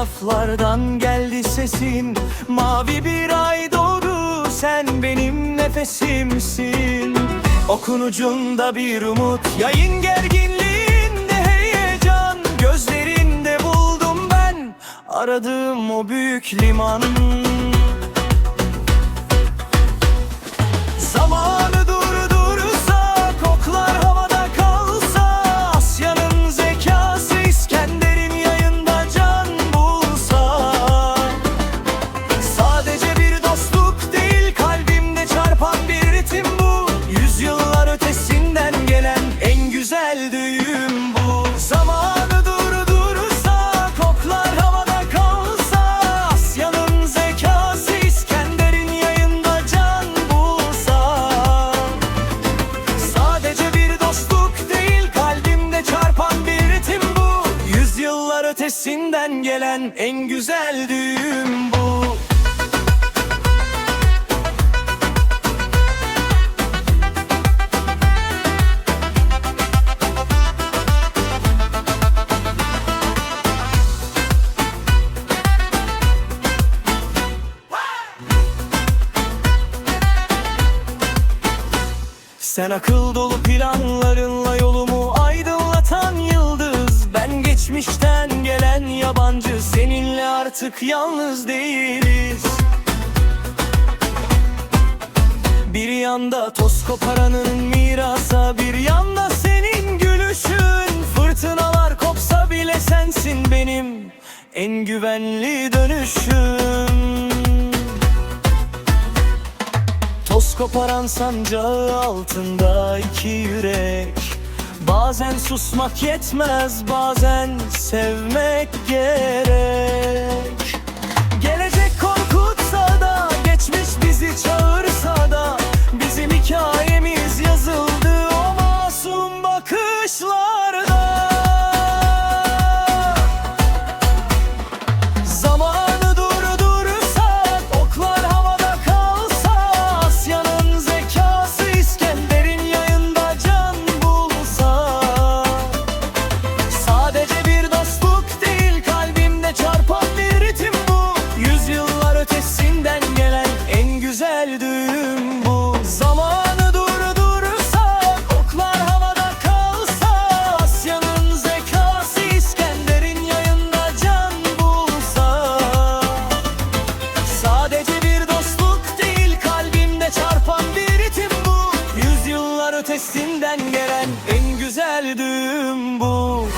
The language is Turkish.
taraflardan geldi sesin. Mavi bir ay doğdu sen benim nefesimsin. Okun ucunda bir umut yayın gerginliğinde heyecan. Gözlerinde buldum ben aradığım o büyük liman ötesinden gelen en güzel düğüm bu. Sen akıl dolu planlarınla artık yalnız değiliz. Bir yanda toz koparanın mirasa Bir yanda senin gülüşün. Fırtınalar kopsa bile sensin benim En güvenli dönüşüm. Toz koparan sancağı altında iki yürek Bazen susmak yetmez bazen sevmek gerek. Gelecek korkutsa da geçmiş bizi çağırsa da Bizim hikayemiz yazıldı o masum bakışlarda düğüm bu